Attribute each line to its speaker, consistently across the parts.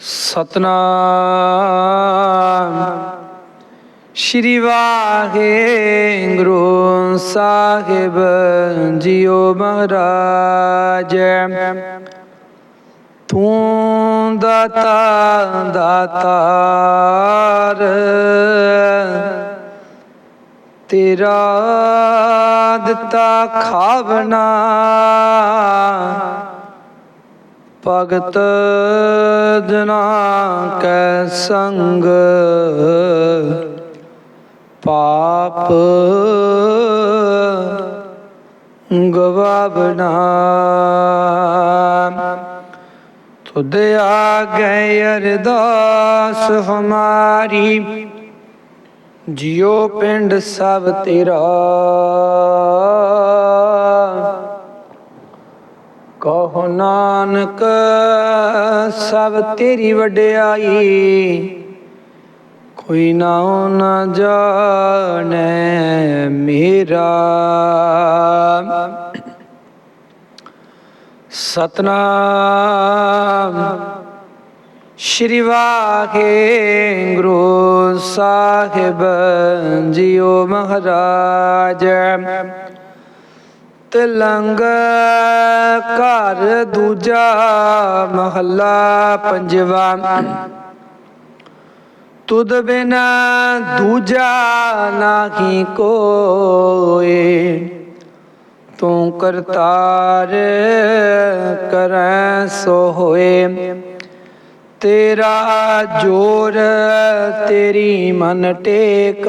Speaker 1: ਸਤਨਾਮ। ਸ਼੍ਰੀ ਵਾਹਿਗੁਰੂ ਸਾਹਿਬ ਜੀਓ ਮਹਾਰਾਜ। ਤੂੰ ਦਾਤਾ ਦਾਤਾਰ ਤੇਰਾ ਦਿੱਤਾ ਖਾਵਨਾ ਭਗਤ ਜਨਾ ਕੈ ਸੰਗ ਪਾਪ ਗਵਾਵਣਾ ਤੁਧ ਆਗੇ ਅਰਦਾਸ ਹਮਾਰੀ ਜਿਉ ਪਿੰਡ ਸਭ ਤੇਰਾ। ਕਹੋ ਨਾਨਕ, ਸਭ ਤੇਰੀ ਵਡਿਆਈ। ਕੋਈ ਨਾ ਨਾ ਜਾਣੈ ਮੇਰਾ। ਸਤਨਾਮ। ਸ਼੍ਰੀ ਵਾਹਿਗੁਰੂ ਸਾਹਿਬ ਜੀਓ ਮਹਾਰਾਜ। ਤਿਲੰਗ ਘਰ ਦੂਜਾ ਮਹੱਲਾ ਪੰਜਵਾ। ਤੁਧ ਬਿਨਾ ਦੂਜਾ ਨਾਹੀ ਕੋਏ? ਤੂੰ ਕਰਤਾਰ ਕਰੈ ਸੋ ਹੋਏ। ਤੇਰਾ ਜੋਰ ਤੇਰੀ ਮਨ ਟੇਕ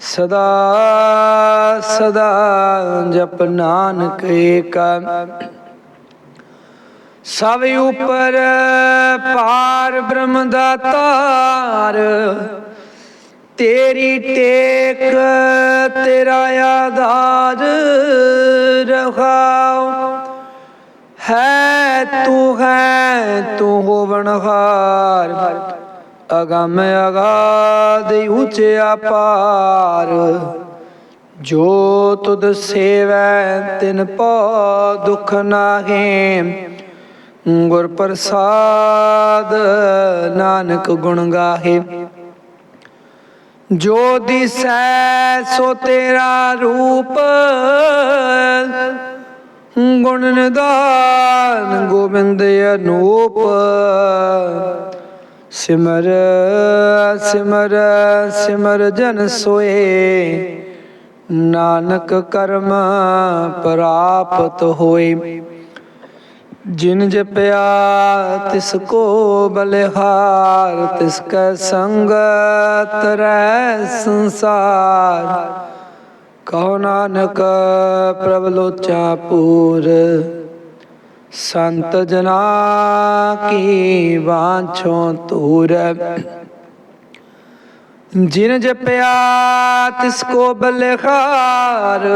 Speaker 1: ਸਦਾ ਸਦਾ ਜਪ ਨਾਨਕ ਏਕ। ਸਭ ਉਪਰ ਪਾਰ ਬ੍ਰਹਮ ਦਾਤਾਰ ਤੇਰੀ ਟੇਕ ਤੇਰਾ ਆਧਾਰ ਰਖਾਓ ਹੈ ਤੂੰ ਹੈ ਤੂੰ ਹੋਵਨਹਾਰ ਅਗੰਮ ਅਗਾਦ ਉੱਚਿਆ ਪਾਰ। ਜੋ ਤੁਧ ਸੇਵੈ, ਤਿਨ ਪੋ ਦੁਖ ਨਾਹੇ। ਗੁਰ ਪ੍ਰਸਾਦ ਨਾਨਕ ਗੁਣ ਗਾਹੇ। ਜੋ ਦਿਸੈ, ਸੋ ਤੇਰਾ ਰੂਪ। ਗੁਣ ਨਿਦਾਨ ਗੋਬਿੰਦ ਅਨੂਪ। ਸਿਮਰ ਸਿਮਰ ਸਿਮਰ ਜਨ ਸੋਏ। ਨਾਨਕ ਕਰਮ ਪ੍ਰਾਪਤ ਹੋਏ। ਜਿਨ ਜਪਿਆ ਤਿਸ ਕੋ ਬਲਿਹਾਰ, ਤਿਸ ਕੈ ਸੰਗਤ ਰਹਿ ਸੰਸਾਰ। ਕਹੋ ਨਾਨਕ ਪ੍ਰਭ ਲੋਚਾ ਪੂਰ। ਸੰਤ ਜਨਾ ਕੀ ਵਾਂਛੋ ਤੂਰ ਜਿਨ ਜਪਿਆ ਤਿਸ ਕੋ ਬਲਿਹਾਰ,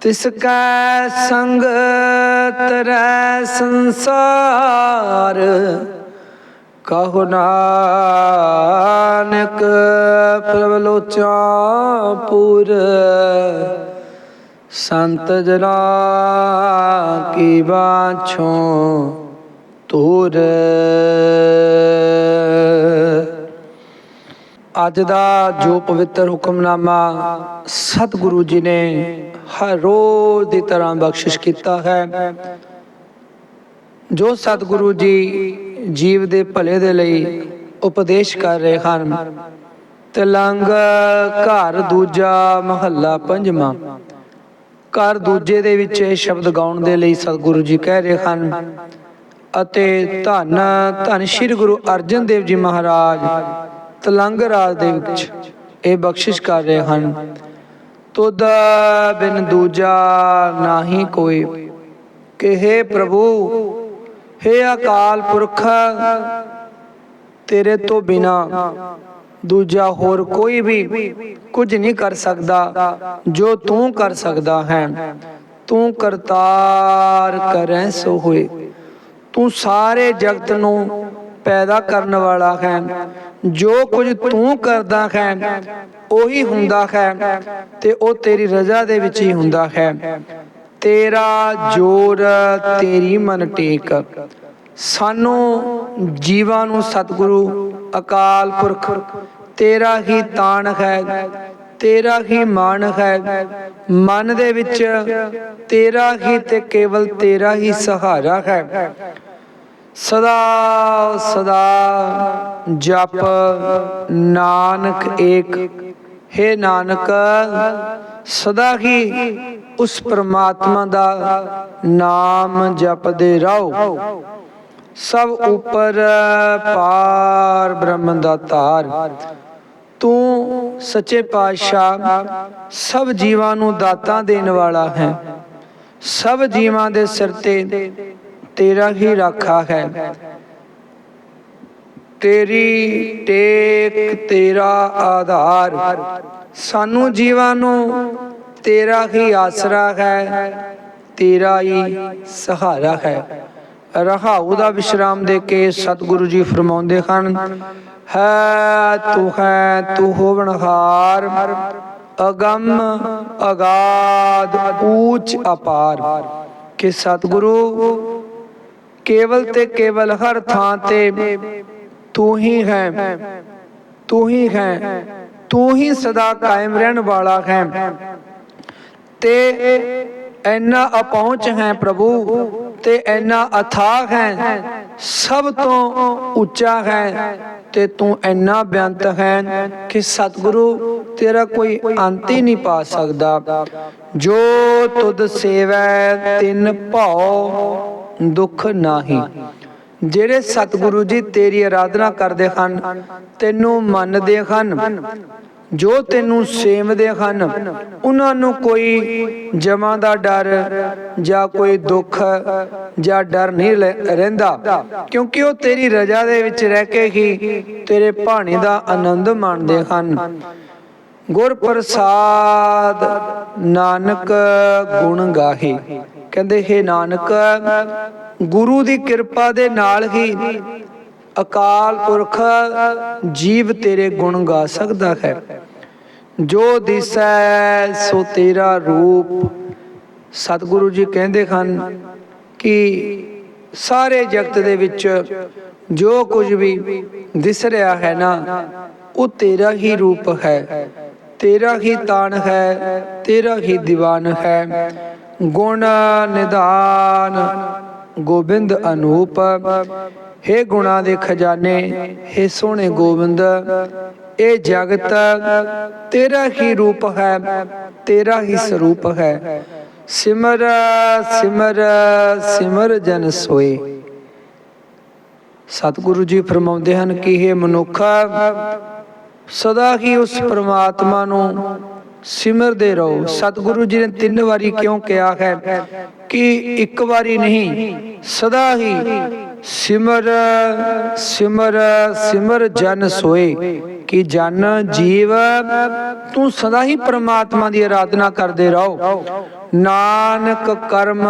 Speaker 1: ਤਿਸ ਕੈ ਸੰਗਤ ਰਹਿ ਸੰਸਾਰ। ਕਹੋ ਨਾਨਕ ਪ੍ਰਭ ਲੋਚਾ ਪੂਰ ਸੰਤ ਜਨਾ ਕੀ ਬਾਛੋ ਤੂਰ ਅੱਜ ਦਾ ਜੋ ਪਵਿੱਤਰ ਹੁਕਮਨਾਮਾ ਸਤਿਗੁਰੂ ਜੀ ਨੇ ਹਰ ਰੋਜ਼ ਦੀ ਤਰ੍ਹਾਂ ਬਖਸ਼ਿਸ਼ ਕੀਤਾ ਹੈ, ਜੋ ਸਤਿਗੁਰੂ ਜੀ ਜੀਵ ਦੇ ਭਲੇ ਦੇ ਲਈ ਉਪਦੇਸ਼ ਕਰ ਰਹੇ ਹਨ। ਤਲੰਗ ਘਰ ਦੂਜਾ ਮਹੱਲਾ ਪੰਜਵਾਂ। ਘਰ ਦੂਜੇ ਦੇ ਵਿੱਚ ਇਹ ਸ਼ਬਦ ਗਾਉਣ ਦੇ ਲਈ ਸਤਿਗੁਰੂ ਜੀ ਕਹਿ ਰਹੇ ਹਨ। ਅਤੇ ਧੰਨ ਧੰਨ ਸ੍ਰੀ ਗੁਰੂ ਅਰਜਨ ਦੇਵ ਜੀ ਮਹਾਰਾਜ ਤਲੰਗ ਰਾਜ ਦੇ ਵਿੱਚ ਇਹ ਬਖਸ਼ਿਸ਼ ਕਰ ਰਹੇ ਹਨ। ਤੁਧ ਬਿਨ ਦੂਜਾ ਨਾਹੀ ਕੋਈ। ਕਿ हे ਪ੍ਰਭੂ हे ਅਕਾਲ ਪੁਰਖ ਤੇਰੇ ਤੋਂ ਬਿਨਾ ਦੂਜਾ ਹੋਰ ਕੋਈ ਵੀ ਕੁਝ ਨਹੀਂ ਕਰ ਸਕਦਾ ਜੋ ਤੂੰ ਕਰ ਸਕਦਾ ਹੈ। ਤੂੰ ਕਰਤਾਰ ਕਰੈ ਸੋ ਹੋਏ ਤੂੰ ਸਾਰੇ ਜਗਤ ਨੂੰ ਪੈਦਾ ਕਰਨ ਵਾਲਾ ਹੈ। ਜੋ ਕੁਝ ਤੂੰ ਕਰਦਾ ਹੈ, ਉਹੀ ਹੁੰਦਾ ਹੈ ਤੇ ਉਹ ਤੇਰੀ ਰਜ਼ਾ ਦੇ ਵਿੱਚ ਹੀ ਹੁੰਦਾ ਹੈ। ਤੇਰਾ ਜੋਰ ਤੇਰੀ ਮਨ ਟੇਕ ਸਾਨੂੰ ਜੀਵਾਂ ਨੂੰ ਸਤਿਗੁਰੂ, ਅਕਾਲ ਪੁਰਖ ਤੇਰਾ ਹੀ ਤਾਣ ਹੈ, ਤੇਰਾ ਹੀ ਮਾਣ ਹੈ। ਮਨ ਦੇ ਵਿੱਚ ਤੇਰਾ ਹੀ ਤੇ ਕੇਵਲ ਤੇਰਾ ਹੀ ਸਹਾਰਾ ਹੈ। ਸਦਾ ਸਦਾ ਜਪ ਨਾਨਕ ਏਕ। ਹੈ ਨਾਨਕ, ਸਦਾ ਹੀ ਉਸ ਪ੍ਰਮਾਤਮਾ ਦਾ ਨਾਮ ਜਪਦੇ ਰਹੋ। ਸਭ ਉਪਰ ਪਾਰ ਬ੍ਰਹਮ ਦਾ ਤਾਰ ਤੂੰ ਸੱਚੇ ਪਾਤਸ਼ਾਹ, ਸਭ ਜੀਵਾਂ ਨੂੰ ਦਾਤਾਂ ਦੇਣ ਵਾਲਾ ਹੈ। ਸਭ ਜੀਵਾਂ ਦੇ ਸਿਰ ਤੇ ਤੇਰਾ ਹੀ ਰਾਖਾ ਹੈ। ਤੇਰੀ ਟੇਕ ਤੇਰਾ ਆਧਾਰ। ਸਾਨੂੰ ਜੀਵਾਂ ਨੂੰ ਤੇਰਾ ਹੀ ਆਸਰਾ ਹੈ, ਤੇਰਾ ਹੀ ਸਹਾਰਾ ਹੈ। ਰਹਾਉ ਦਾ ਵਿਸ਼ਰਾਮ ਦੇ ਕੇ ਸਤਿਗੁਰੂ ਜੀ ਫਰਮਾਉਂਦੇ ਹਨ, ਹੈ ਤੂੰ ਹੈ, ਤੂੰ ਹੋਵਨਹਾਰ ਅਗੰਮ ਅਗਾਧ ਊਚ ਅਪਾਰ। ਕਿ ਸਤਿਗੁਰੂ ਕੇਵਲ ਤੇ ਕੇਵਲ ਹਰ ਥਾਂ ਤੇ ਤੂੰ ਹੀ ਹੈ, ਤੂੰ ਹੀ ਹੈ, ਤੂੰ ਹੀ ਸਦਾ ਕਾਇਮ ਰਹਿਣ ਵਾਲਾ ਹੈ। ਤੇ ਐਨਾ ਅਪਹੁੰਚ ਹੈ ਪ੍ਰਭੂ ਤੇ ਐਨਾ ਅਥਾਹ ਹੈ, ਸਭ ਤੋਂ ਉੱਚਾ ਹੈ ਤੇ ਤੂੰ ਐਨਾ ਬੇਅੰਤ ਹੈ ਕਿ ਸਤਿਗੁਰੂ ਤੇਰਾ ਕੋਈ ਅੰਤ ਹੀ ਨਹੀਂ ਪਾ ਸਕਦਾ। ਜੋ ਤੁਧ ਸੇਵੈ, ਤਿਨ ਭਉ, ਦੁੱਖ ਨਾਹੀ। ਜਿਹੜੇ ਸਤਿਗੁਰੂ ਜੀ ਤੇਰੀ ਆਰਾਧਨਾ ਕਰਦੇ ਹਨ, ਤੈਨੂੰ ਮੰਨਦੇ ਹਨ। ਜੋ ਤੈਨੂੰ ਸੇਵਦੇ ਹਨ, ਉਹਨਾਂ ਨੂੰ ਕੋਈ ਜਮਾਂ ਦਾ ਡਰ ਜਾਂ ਕੋਈ ਦੁੱਖ ਜਾਂ ਡਰ ਨਹੀਂ ਰਹਿੰਦਾ, ਕਿਉਂਕਿ ਉਹ ਤੇਰੀ ਰਜ਼ਾ ਦੇ ਵਿੱਚ ਰਹਿ ਕੇ ਹੀ ਤੇਰੇ ਭਾਣੇ ਦਾ ਆਨੰਦ ਮਾਣਦੇ ਹਨ। ਗੁਰ ਪ੍ਰਸਾਦ ਨਾਨਕ ਗੁਣ ਗਾਹੇ। ਕਹਿੰਦੇ, ਹੈ ਨਾਨਕ, ਗੁਰੂ ਦੀ ਕਿਰਪਾ ਦੇ ਨਾਲ ਹੀ ਅਕਾਲ ਪੁਰਖ ਜੀਵ ਤੇਰੇ ਗੁਣ ਗਾ ਸਕਦਾ ਹੈ। ਜੋ ਦਿਸੈ ਸੋ ਤੇਰਾ ਰੂਪ। ਸਤਿਗੁਰੂ ਜੀ ਕਹਿੰਦੇ ਹਨ ਕਿ ਸਾਰੇ ਜਗਤ ਦੇ ਵਿੱਚ ਜੋ ਕੁਝ ਵੀ ਦਿਸ ਰਿਹਾ ਹੈ ਨਾ, ਉਹ ਤੇਰਾ ਹੀ ਰੂਪ ਹੈ। ਤੇਰਾ ਹੀ ਤਾਣ ਹੈ, ਤੇਰਾ ਹੀ ਦੀਵਾਨ ਹੈ। ਗੁਣ ਨਿਦਾਨ ਗੋਬਿੰਦ ਅਨੂਪ। ਹੇ ਗੁਣਾ ਦੇ ਖਜ਼ਾਨੇ, ਹੇ ਸੋਹਣੇ ਗੋਬਿੰਦ, ਇਹ ਜਗਤ ਤੇਰਾ ਹੀ ਰੂਪ ਹੈ, ਤੇਰਾ ਹੀ ਸਰੂਪ ਹੈ। ਸਿਮਰ ਸਿਮਰ ਸਿਮਰ ਜਨ ਸੋਏ। ਸਤਿਗੁਰੂ ਜੀ ਫਰਮਾਉਂਦੇ ਹਨ ਕਿ ਇਹ ਮਨੁੱਖ, ਸਦਾ ਹੀ ਉਸ ਪ੍ਰਮਾਤਮਾ ਨੂੰ ਸਿਮਰਦੇ ਰਹੋ। ਸਤਿਗੁਰੂ ਜੀ ਨੇ ਤਿੰਨ ਵਾਰੀ ਕਿਉਂ ਕਿਹਾ ਹੈ ਕਿ ਇੱਕ ਵਾਰੀ ਨਹੀਂ, ਸਦਾ ਹੀ ਸਿਮਰ ਸਿਮਰ ਸਿਮਰ ਜਨ ਸੋਏ, ਕਿ ਜਨ ਜੀਵ, ਤੂੰ ਸਦਾ ਹੀ ਪ੍ਰਮਾਤਮਾ ਦੀ ਆਰਾਧਨਾ ਕਰਦੇ ਰਹੋ। ਨਾਨਕ ਕਰਮ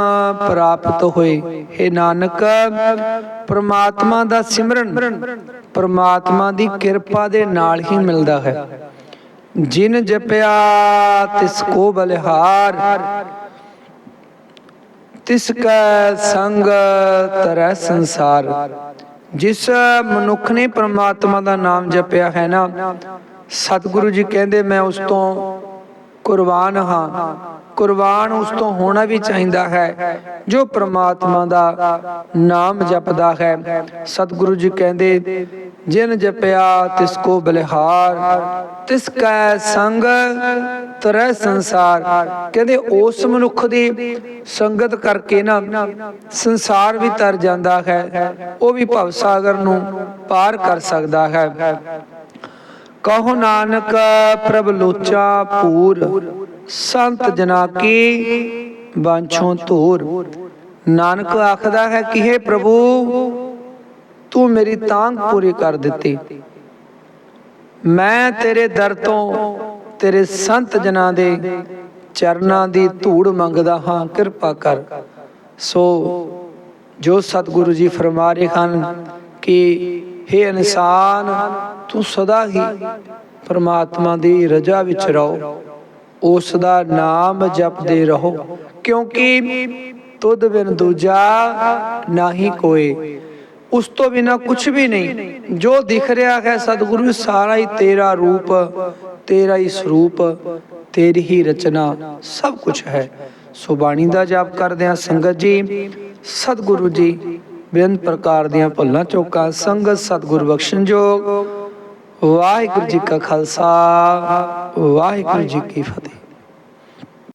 Speaker 1: ਪ੍ਰਾਪਤ ਹੋਏ। हे ਨਾਨਕ, ਪ੍ਰਮਾਤਮਾ ਦਾ ਸਿਮਰਨ, ਪ੍ਰਮਾਤਮਾ ਦੀ ਕਿਰਪਾ ਦੇ ਨਾਲ ਹੀ ਮਿਲਦਾ ਹੈ। ਜਿਨ ਜਪਿਆ, ਤਿਸ ਕੋ ਬਲਿਹਾਰ ਤਿਸ ਕੈ ਸੰਗ ਤਰੈ ਸੰਸਾਰ। ਜਿਸ ਮਨੁੱਖ ਨੇ ਪ੍ਰਮਾਤਮਾ ਦਾ ਨਾਮ ਜਪਿਆ ਹੈ ਨਾ, ਸਤਿਗੁਰੂ ਜੀ ਕਹਿੰਦੇ, ਮੈਂ ਉਸ ਤੋਂ ਕੁਰਬਾਨ ਹਾਂ। ਕੁਰਬਾਨ ਉਸ ਤੋਂ ਹੋਣਾ ਵੀ ਚਾਹੀਦਾ ਹੈ, ਜੋ ਪ੍ਰਮਾਤਮਾ ਦਾ ਨਾਮ ਜਪਦਾ ਹੈ। ਸਤਿਗੁਰੂ ਜੀ ਕਹਿੰਦੇ ਜਿਨ ਜਪਿਆ ਤਿਸ ਕੋ ਬਲਿਹਾਰ ਤਿਸ ਕੈ ਸੰਗ ਤਰੈ ਸੰਸਾਰ। ਕਹਿੰਦੇ ਉਸ ਮਨੁੱਖ ਦੀ ਸੰਗਤ ਕਰਕੇ ਨਾ ਸੰਸਾਰ ਵੀ ਤਰ ਜਾਂਦਾ ਹੈ, ਉਹ ਵੀ ਭਵ ਸਾਗਰ ਨੂੰ ਪਾਰ ਕਰ ਸਕਦਾ ਹੈ। ਕਹੋ ਨਾਨਕ ਪ੍ਰਭ ਲੋਚਾ ਪੂਰ, ਸੰਤ ਜਨਾ ਕੀ ਬਾਂਛੋਂ ਧੂਰ। ਨਾਨਕ ਆਖਦਾ ਹੈ ਕਿ हे ਪ੍ਰਭੂ ਤੂੰ ਮੇਰੀ ਤਾਂਗ ਪੂਰੀ ਕਰ ਦਿੱਤੀ। ਮੈਂ ਤੇਰੇ ਦਰ ਤੋਂ ਤੇਰੇ ਸੰਤ ਜਨਾਂ ਦੇ ਚਰਨਾਂ ਦੀ ਧੂੜ ਮੰਗਦਾ ਹਾਂ, ਕਿਰਪਾ ਕਰ। ਸੋ ਜੋ ਸਤਿਗੁਰੂ ਜੀ ਫਰਮਾ ਰਹੇ ਹਨ ਕਿ हे ਇਨਸਾਨ, ਤੂੰ ਸਦਾ ਹੀ ਪਰਮਾਤਮਾ ਦੀ ਰਜ਼ਾ ਵਿੱਚ ਰਹੋ। ਉਸ ਦਾ ਨਾਮ ਜਪਦੇ ਰਹੋ, ਕਿਉਂਕਿ ਤੁਧ ਬਿਨ ਦੂਜਾ ਨਾਹੀ ਕੋਏ। ਉਸ ਤੋਂ ਬਿਨਾ ਕੁਝ ਵੀ ਨਹੀਂ। ਜੋ ਦਿਖ ਰਿਹਾ ਹੈ ਸਤਿਗੁਰੂ, ਸਾਰਾ ਹੀ ਤੇਰਾ ਰੂਪ, ਤੇਰਾ ਹੀ ਸਰੂਪ, ਤੇਰੀ ਹੀ ਰਚਨਾ, ਸਭ ਕੁਝ ਹੈ। ਸੋ ਬਾਣੀ ਦਾ ਜਾਪ ਕਰਦੇ ਹਾਂ ਸੰਗਤ ਜੀ। ਸਤਿਗੁਰੂ ਜੀ ਬੇਅੰਤ ਪ੍ਰਕਾਰ ਦੀਆਂ ਭੁੱਲਾਂ ਚੋਕਾਂ, ਸੰਗਤ ਸਤਿਗੁਰ ਬਖਸ਼ਣ ਜੋਗ ਵਾਹਿਗੁਰੂ ਜੀ ਕਾ ਖਾਲਸਾ, ਵਾਹਿਗੁਰੂ ਜੀ ਕੀ ਫਤਿਹ।